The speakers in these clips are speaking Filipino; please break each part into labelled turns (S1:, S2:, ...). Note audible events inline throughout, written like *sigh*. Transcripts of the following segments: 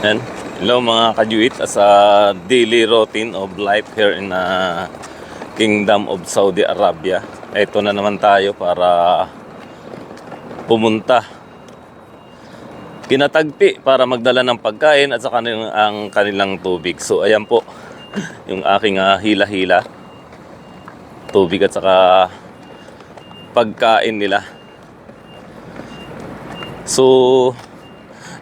S1: Yan. Hello mga kajuit sa daily routine of life here in uh, Kingdom of Saudi Arabia. Ito na naman tayo para pumunta. Pinatagpi para magdala ng pagkain at sa kanilang, ang kanilang tubig. So ayan po *laughs* yung aking ah, hila-hila. Tubig at saka pagkain nila. So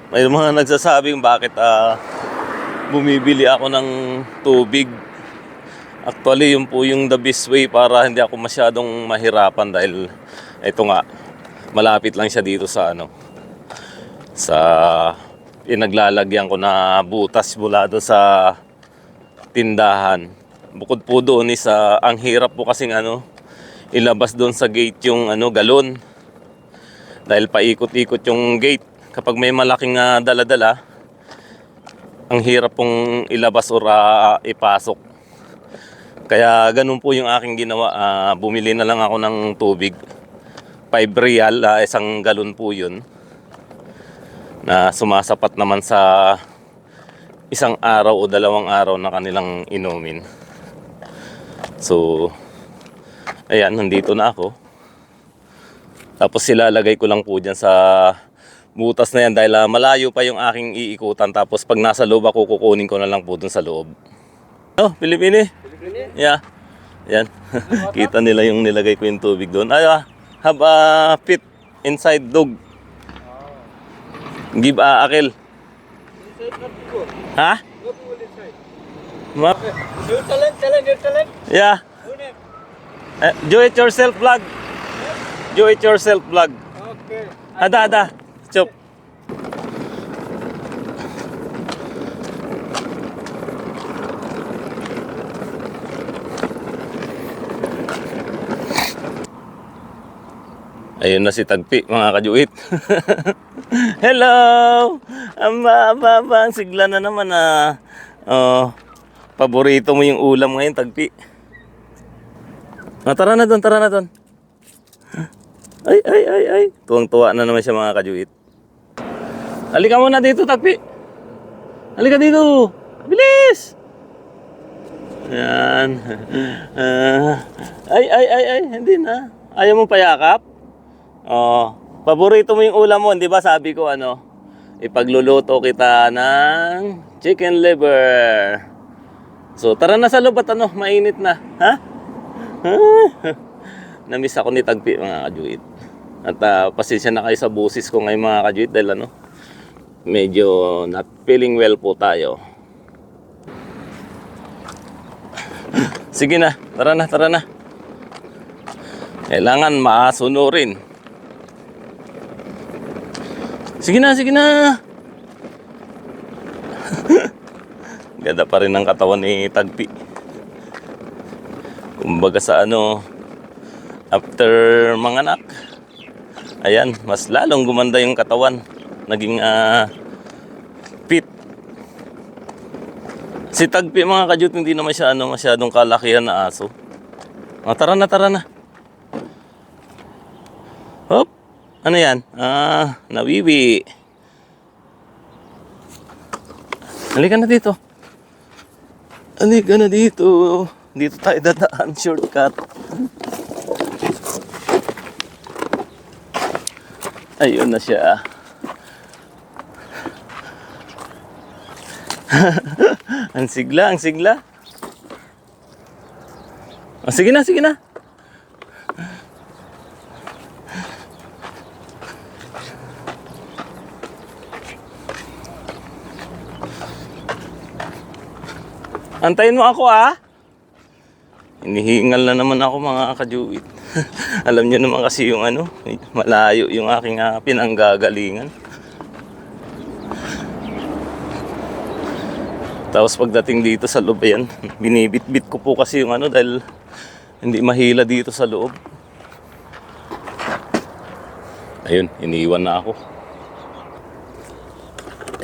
S1: may mga nagsasabing bakit ah, bumibili ako ng tubig. Actually, yun po yung the best way para hindi ako masyadong mahirapan dahil ito nga, malapit lang siya dito sa ano, sa pinaglalagyan ko na butas mula doon sa tindahan. Bukod po doon is ah, ang hirap po kasing ano, ilabas doon sa gate yung ano, galon. Dahil paikot-ikot yung gate. Kapag may malaking ah, dala-dala, ang hirap pong ilabas or ah, ipasok. Kaya ganun po yung aking ginawa. Ah, bumili na lang ako ng tubig. 5 real, ah, isang galon po yun. Na sumasapat naman sa isang araw o dalawang araw na kanilang inumin. So, ayan, nandito na ako. Tapos silalagay ko lang po dyan sa butas na yan dahil ah, malayo pa yung aking iikutan. Tapos pag nasa loob ako, kukunin ko na lang po dun sa loob. Oh, Pilipini. Yeah. Yan. *laughs* Kita nila yung nilagay ko yung tubig doon. Ay, ah, have a pit inside dog. Give a akil. Ha? Ma
S2: Your talent, talent, your talent.
S1: yeah. Eh, do it yourself vlog. Do it yourself vlog.
S2: Okay.
S1: Ada, ada. Ayun na si Tagpi, mga kajuit. *laughs* Hello! Ang bababa, ang sigla na naman ah. Oh, paborito mo yung ulam ngayon, Tagpi. Ah, tara na doon, tara na doon. Ay, ay, ay, ay. Tuwang-tuwa na naman siya mga kajuit. Halika muna dito, Tagpi. Halika dito. Bilis! Yan. *laughs* Ah, ay, ay, ay, ay. Hindi na. Ayaw mong payakap? Oh. Paborito mo yung ulam mo, di ba? Sabi ko ano, ipagluluto kita ng chicken liver. So, tara na sa loob at ano, mainit na. Ha? *laughs* Namiss ako ni Tagpi mga kajuit. At ah, pasensya na kayo sa busis ko ngayon mga kajuit dahil ano, medyo not feeling well po tayo. Sige na, tara na, tara na. Kailangan maasunurin. Sige na, sige na. *laughs* Ganda pa rin ang katawan ni Tagpi. Kumbaga sa ano, after manganak, ayan, mas lalong gumanda yung katawan. Naging ah, fit. Si Tagpi mga kajut, hindi naman siya ano, masyadong kalakihan na aso. Ah, tara na, tara na. Hop, ano yan? Ah, nawiwi. Halika na dito. Halika na dito. Dito tayo dadaan, shortcut. Ayun na siya. *laughs* ang sigla, ang sigla. Oh, sige na, sige na. Antayin mo ako ah. Hinihingal na naman ako mga kajuit. *laughs* Alam niyo naman kasi yung ano, malayo yung aking uh, pinanggagalingan. Tapos pagdating dito sa loob yan, binibit-bit ko po kasi yung ano dahil hindi mahila dito sa loob. Ayun, iniwan na ako.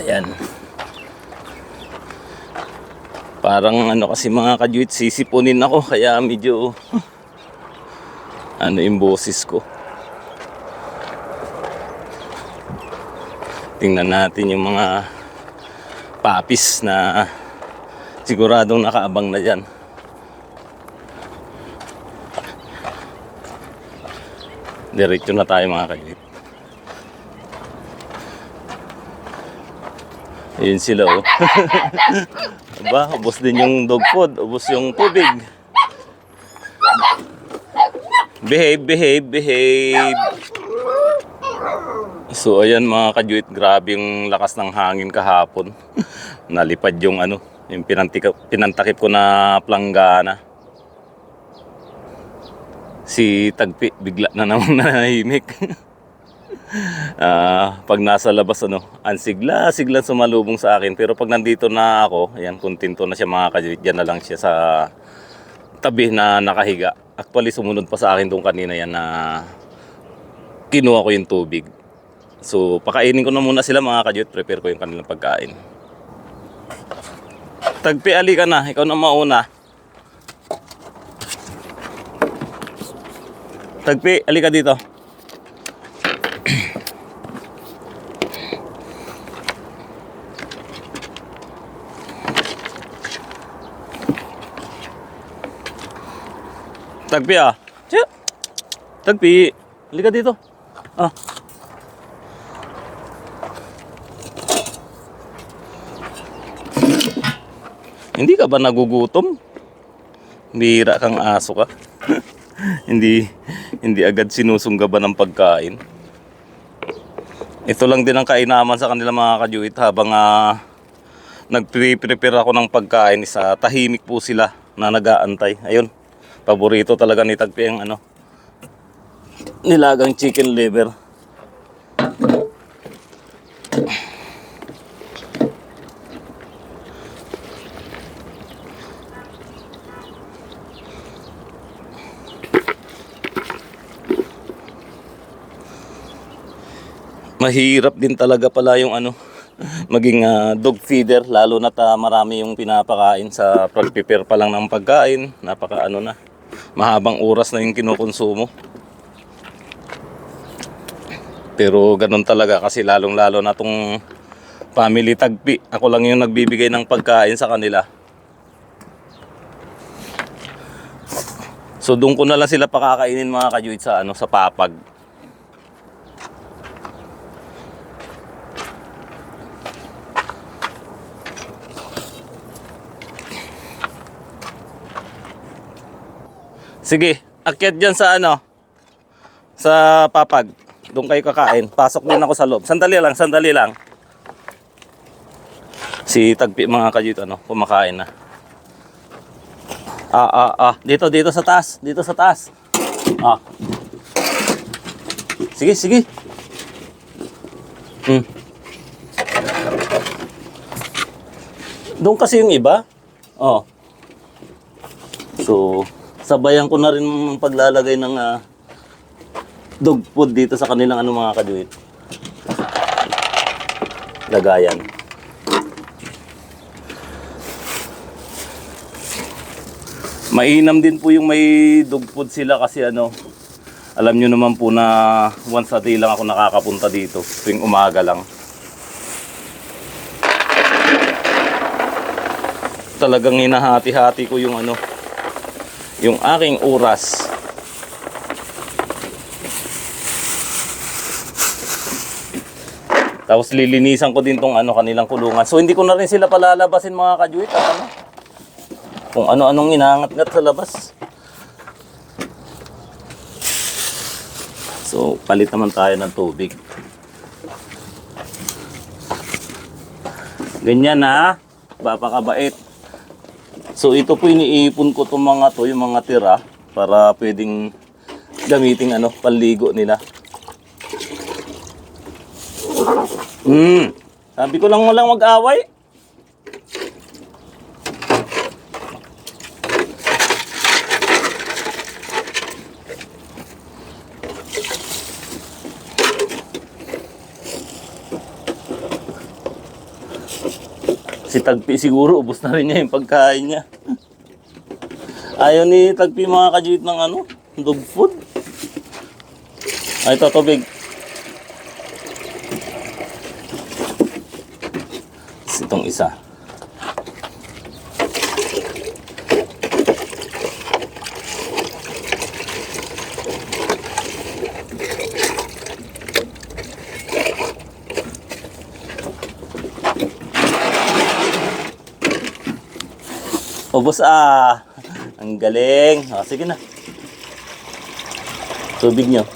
S1: Ayan. Parang ano kasi mga kajuit, sisipunin ako kaya medyo *laughs* ano yung boses ko. Tingnan natin yung mga papis na siguradong nakaabang na dyan. Diretso na tayo mga kagit. Ayun sila oh. *laughs* Aba, ubos din yung dog food, ubos yung tubig. Behave, behave, behave. So ayan mga kajuit, grabe yung lakas ng hangin kahapon. *laughs* Nalipad yung ano, yung pinantika, pinantakip ko na planggana. Si Tagpi bigla na namang *laughs* nanahimik. Ah, pag nasa labas ano, ang sigla, sumalubong sa akin. Pero pag nandito na ako, ayan, kontento na siya mga kajuit. Diyan na lang siya sa tabi na nakahiga. Actually, sumunod pa sa akin doon kanina yan na kinuha ko yung tubig. So, pakainin ko na muna sila mga kajuit. Prepare ko yung kanilang pagkain. Tagpi, ali ka na. Ikaw na mauna. Tagpi, ali ka dito. Tagpi ah. Siya. Tagpi. Halika dito. Ah. Hindi ka ba nagugutom? Bira kang aso ka. *laughs* hindi hindi agad sinusunggaban ng pagkain. Ito lang din ang kainaman sa kanila mga kajuit habang uh, nagpre-prepare ako ng pagkain sa tahimik po sila na nag-aantay. Ayun. Paborito talaga ni Tagpi ang ano nilagang chicken liver. Mahirap din talaga pala yung ano *laughs* maging ah, dog feeder lalo na marami yung pinapakain sa pag-prepare pa lang ng pagkain napaka ano na mahabang oras na yung kinukonsumo. Pero ganun talaga kasi lalong lalo na tong family tagpi. Ako lang yung nagbibigay ng pagkain sa kanila. So doon ko na lang sila pakakainin mga kajuit sa ano sa papag Sige, akyat dyan sa ano, sa papag. Doon kayo kakain. Pasok din ako sa loob. Sandali lang, sandali lang. Si Tagpi mga kajut, ano, kumakain na. Ah, ah, ah. Dito, dito sa taas. Dito sa taas. Ah. Sige, sige. Hmm. Doon kasi yung iba. Oh. So, sabayan ko na rin ang paglalagay ng ah, dog food dito sa kanilang ano mga kaduit. Lagayan. Mainam din po yung may dog food sila kasi ano, alam nyo naman po na once a day lang ako nakakapunta dito, tuwing umaga lang. Talagang hinahati-hati ko yung ano, yung aking oras. Tapos lilinisan ko din tong ano kanilang kulungan. So hindi ko na rin sila palalabasin mga kajuit at ano. Kung ano-anong inangat-ngat sa labas. So palit naman tayo ng tubig. Ganyan na, papakabait. So ito po iniipon ko itong mga to, yung mga tira para pwedeng gamitin ano, panligo nila. Hmm. Sabi ko lang walang mag-away. Si Tagpi siguro, ubos na rin niya yung pagkain niya. Ayaw ni Tagpi mga kajuit ng ano, dog food. Ay, ito, tubig. Itong isa. Ubus ah. Ang galing. O, sige na. Tubig nyo.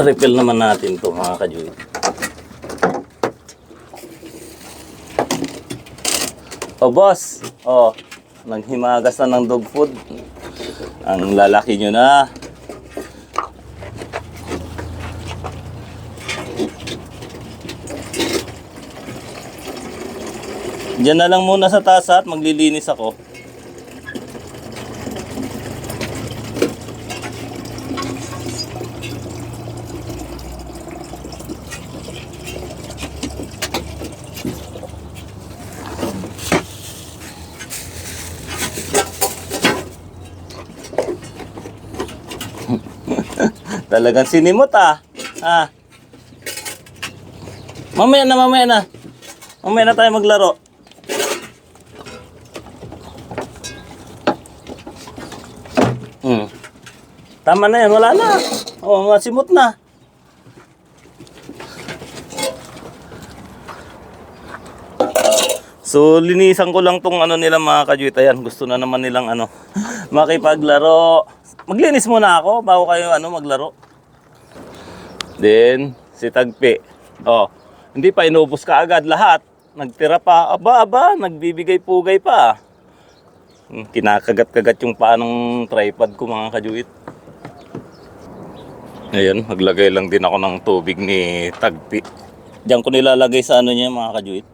S1: Refill naman natin to mga kajuy. O boss, o, naghimagas na ng dog food. Ang lalaki nyo na. Diyan na lang muna sa tasa at maglilinis ako. *laughs* Talagang sinimot ah. Ah. Mamaya na, mamaya na. Mamaya na tayo maglaro. Tama na yan, wala na. Oh, masimot na. So, linisan ko lang tong ano nila mga kajuit. Ayan, gusto na naman nilang ano, *laughs* makipaglaro. Maglinis muna ako bago kayo ano maglaro. Then, si Tagpi. Oh, hindi pa inubos ka agad lahat. Nagtira pa. Aba, aba, nagbibigay-pugay pa. Hmm, Kinakagat-kagat yung paa ng tripod ko mga kajuit. Ngayon, maglagay lang din ako ng tubig ni Tagpi. Diyan ko nilalagay sa ano niya mga kajuit.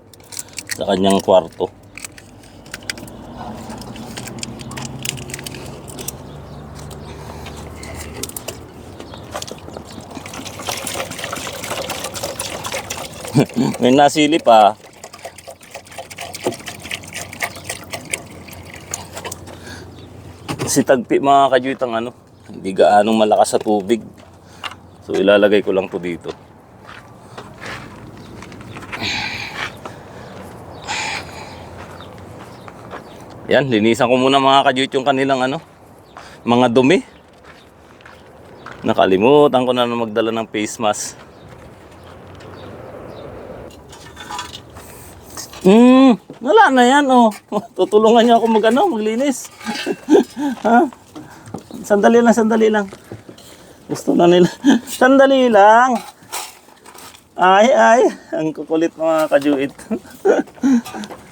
S1: Sa kanyang kwarto. *laughs* May nasili pa. Si Tagpi mga kajuit ang ano, hindi gaanong malakas sa tubig. So ilalagay ko lang to dito. Yan, linisan ko muna mga kajuit yung kanilang ano, mga dumi. Nakalimutan ko na magdala ng face mask. Hmm, wala na yan oh. *laughs* Tutulungan niyo ako mag ano, maglinis. *laughs* ha? Sandali lang, sandali lang. Gusto na nila. *laughs* Sandali lang. Ay, ay. Ang kukulit mga kajuit. *laughs*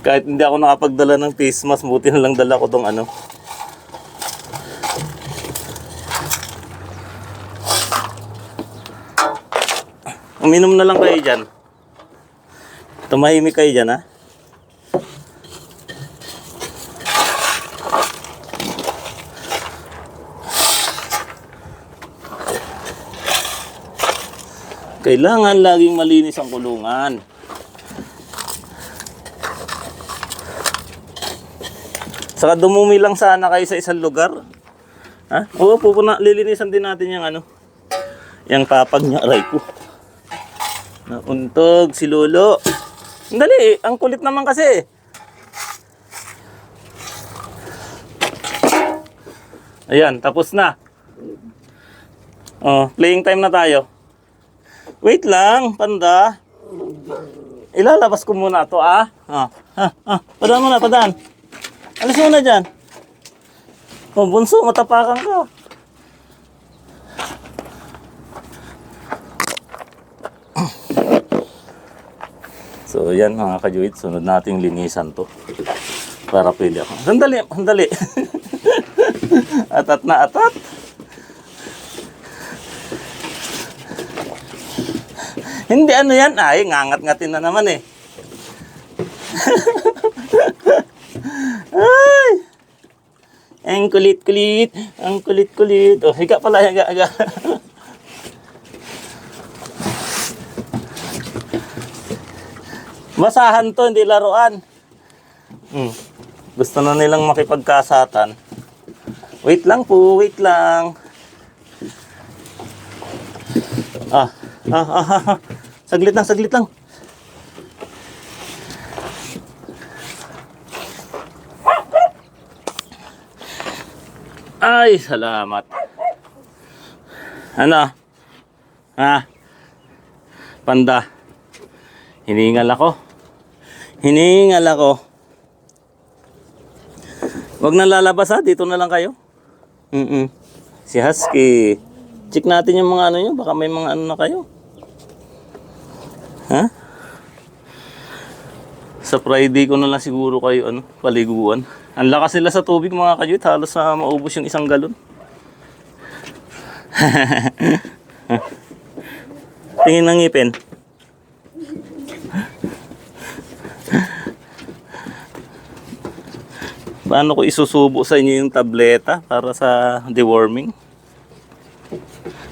S1: Kahit hindi ako nakapagdala ng face mask, buti na lang dala ko tong ano. Uminom na lang kayo dyan. Tumahimik kayo dyan, ha? Kailangan laging malinis ang kulungan. Saka dumumi lang sana kayo sa isang lugar. Ha? Oo, pupuna, lilinisan din natin yung ano. Yung papag niya, aray ko. Nauntog si Lolo. Dali, ang kulit naman kasi. Ayan, tapos na. Oh, playing time na tayo. Wait lang, panda. Ilalabas ko muna to ah. Ah, ah, ah. Padaan mo na, padaan. Alis mo na dyan. Oh, bunso, matapakan ka. So, yan mga kajuit. Sunod nating linisan to. Para pwede ako. Sandali, sandali. *laughs* atat na atat. Hindi ano yan. Ay, ngangat-ngatin na naman eh. Ay! Ang kulit-kulit. Ang kulit-kulit. Oh, higa pala, higa, higa. Basahan to, hindi laruan. Hmm. Gusto na nilang makipagkasatan. Wait lang po, wait lang. Ah, ah, ah, ah. Saglit lang, saglit lang. Ay, salamat. Ano? Ha? Panda. Hiningal ako. Hiningal ako. Huwag na lalabas ha. Dito na lang kayo. Mm Si Husky. Check natin yung mga ano nyo. Baka may mga ano na kayo. Ha? Sa Friday ko na lang siguro kayo ano, paliguan. Ang lakas nila sa tubig mga kajut. Halos sa maubos yung isang galon. *laughs* Tingin ng ngipin. Paano ko isusubo sa inyo yung tableta para sa deworming?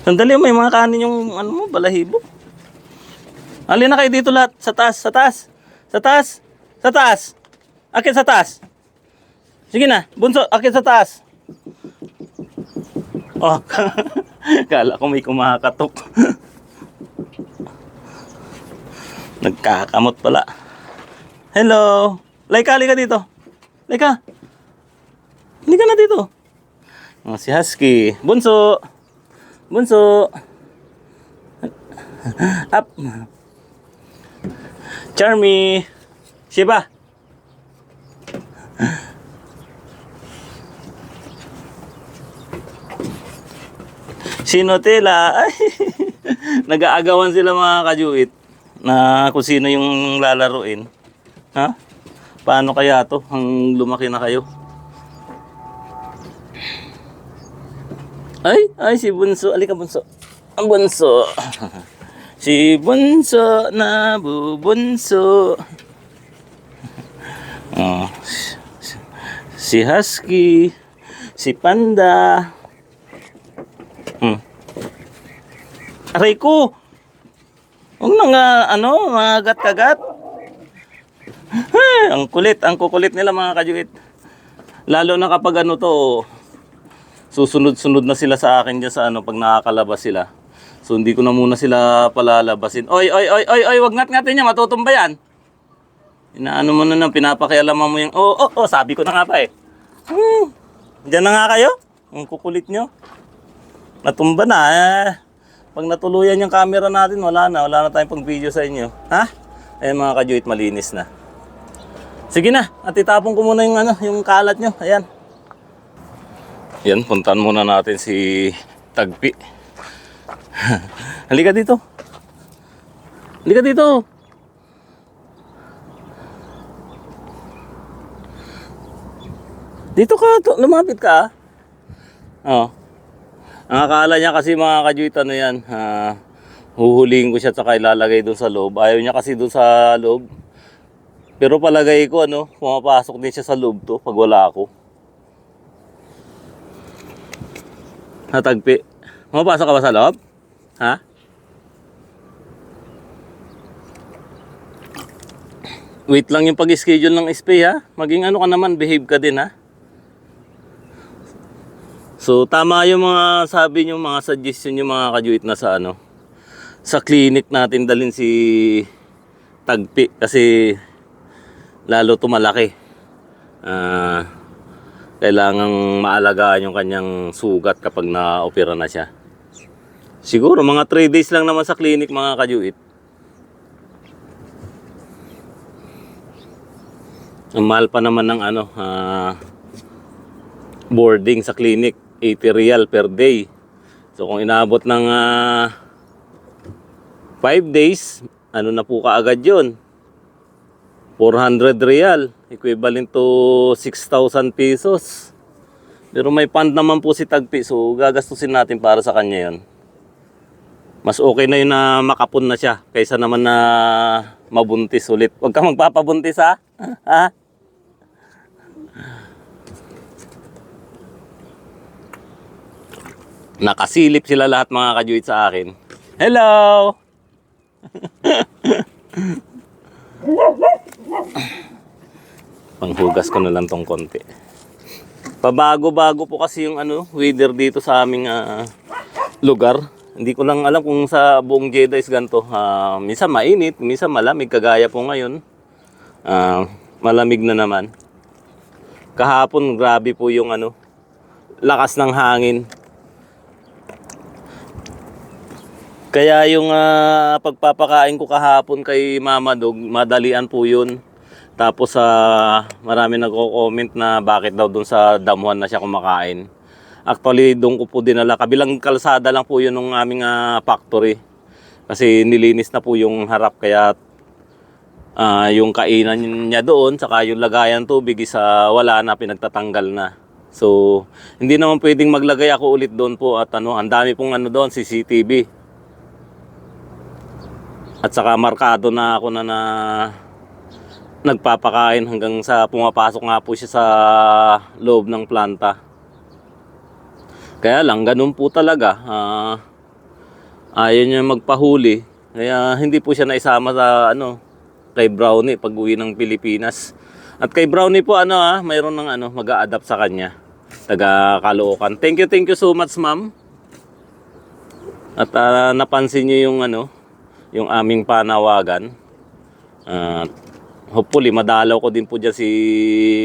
S1: Sandali, may mga kanin yung ano mo, balahibo. Alin na kayo dito lahat. Sa taas, sa taas. Sa taas. Sa taas. Akit sa taas. Sige na, bunso, akit sa taas. Oh, *laughs* kala ko may kumakatok. *laughs* Nagkakamot pala. Hello. Laika, halika dito. Laika. Halika na dito. Oh, si Husky. Bunso. Bunso. *laughs* Up. Charmy. Shiba. Sino tila? Ay, *laughs* nag-aagawan sila mga kajuit na kung sino yung lalaruin. Ha? Paano kaya to? Ang lumaki na kayo. Ay, ay si Bunso. Alika Bunso. Ang Bunso. *laughs* si Bunso na bubunso. *laughs* Oh, si Husky. Si Panda. Hmm. Aray ko. Huwag na nga, ano, mga gat-kagat. Ang kulit, ang kukulit nila mga kajuit. Lalo na kapag ano to, susunod-sunod na sila sa akin dyan sa ano, pag nakakalabas sila. So hindi ko na muna sila palalabasin. Oy, oy, oy, oy, oy, wag ngat-ngatin niya, matutumba yan. Inaano mo na nang pinapakialaman mo yung, oh, oh, oh, sabi ko na nga pa eh. Hmm, dyan na nga kayo. Ang kukulit nyo. Natumba na eh. Pag natuluyan yung camera natin, wala na. Wala na tayong pang video sa inyo. Ha? Ayan mga kajuit, malinis na. Sige na, at itapon ko muna yung, ano, yung kalat nyo. Ayan. Yan, puntan muna natin si Tagpi. Halika dito. Halika dito. Dito ka, to, lumapit ka. ah. Oh. Ang akala niya kasi mga kajuit, ano yan, ah, huhulihin ko siya at saka ilalagay doon sa loob. Ayaw niya kasi doon sa loob. Pero palagay ko, ano, pumapasok din siya sa loob to pag wala ako. Natagpi. Pumapasok ka ba sa loob? Ha? Wait lang yung pag-schedule ng spay ha. Maging ano ka naman, behave ka din ha. So tama yung mga sabi nyo, mga suggestion nyo mga kajuit na sa ano. Sa clinic natin dalhin si Tagpi kasi lalo tumalaki. Ah, kailangang maalagaan yung kanyang sugat kapag na-opera na siya. Siguro mga 3 days lang naman sa clinic mga kajuit. Ang mahal pa naman ng ano, ah, boarding sa clinic, 80 real per day. So kung inaabot ng 5 days, ano na po kaagad yun? 400 real, equivalent to 6,000 pesos. Pero may fund naman po si Tagpi, so gagastusin natin para sa kanya yon. Mas okay na yun na makapon na siya kaysa naman na mabuntis ulit. Huwag ka magpapabuntis ha? *laughs* ha? Nakasilip sila lahat mga kajuit sa akin. Hello! *laughs* hugas ko na lang tong konti. Pabago-bago po kasi yung ano, weather dito sa aming ah, lugar. Hindi ko lang alam kung sa buong Jeddah is ganito. Ah, minsan mainit, minsan malamig, kagaya po ngayon. Ah, malamig na naman. Kahapon, grabe po yung ano, lakas ng hangin. Kaya yung ah, pagpapakain ko kahapon kay Mama Dog, madalian po yun. Tapos sa marami nagko-comment na bakit daw doon sa damuhan na siya kumakain. Actually, doon ko po dinala. Kabilang kalsada lang po yun ng aming ah, factory. Kasi nilinis na po yung harap kaya ah, yung kainan niya doon saka yung lagayan tubig isa wala na pinagtatanggal na. So, hindi naman pwedeng maglagay ako ulit doon po at ano, ang dami pong ano doon CCTV. At saka markado na ako na na nagpapakain hanggang sa pumapasok nga po siya sa loob ng planta. Kaya lang, ganun po talaga. Ah, ayaw niya magpahuli. Kaya hindi po siya naisama sa ano, kay Brownie pag uwi ng Pilipinas. At kay Brownie po ano ah, mayroon ng ano, mag adapt sa kanya. Taga Caloocan. Thank you, thank you so much ma'am. At ah, napansin niyo yung ano, yung aming panawagan. At hopefully madalaw ko din po dyan si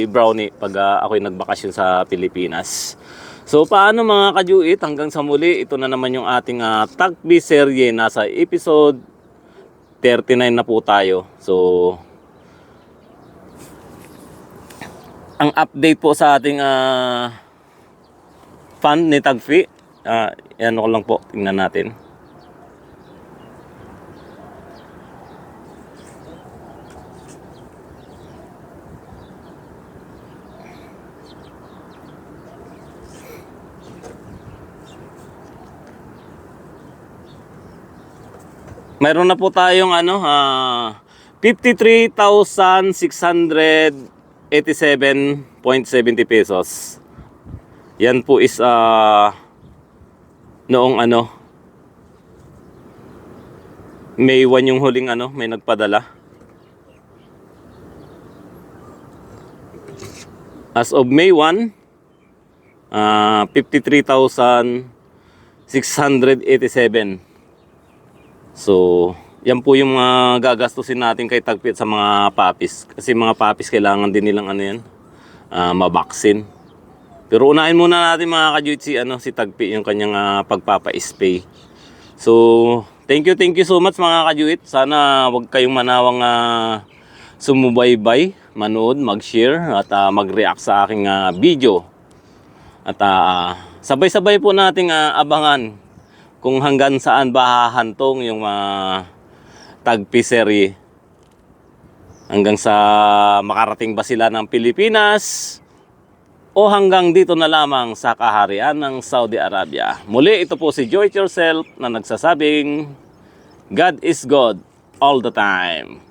S1: Brownie pag ah, ako'y nagbakasyon sa Pilipinas. So paano mga kajuit hanggang sa muli ito na naman yung ating uh, Tagbi serye nasa episode 39 na po tayo. So ang update po sa ating ah, fan ni Tagfi uh, yan ko lang po tingnan natin. Mayroon na po tayong ano, ah 53,687.70 pesos. Yan po is ah noong ano May 1 yung huling ano, may nagpadala. As of May 1, ah 53,687. So, yan po yung mga gagastusin natin kay Tagpit sa mga papis. Kasi mga papis kailangan din nilang ano yan, ah, mabaksin. Pero unahin muna natin mga kajuit si, ano, si Tagpi yung kanyang ah, pagpapa-spay. So, thank you, thank you so much mga kajuit. Sana wag kayong manawang ah, sumubaybay, manood, mag-share at ah, mag-react sa aking ah, video. At ah, sabay-sabay po nating ah, abangan kung hanggang saan ba hahantong yung uh, tagpiserye hanggang sa makarating ba sila ng Pilipinas o hanggang dito na lamang sa kaharian ng Saudi Arabia. Muli ito po si Joy Yourself na nagsasabing God is God all the time.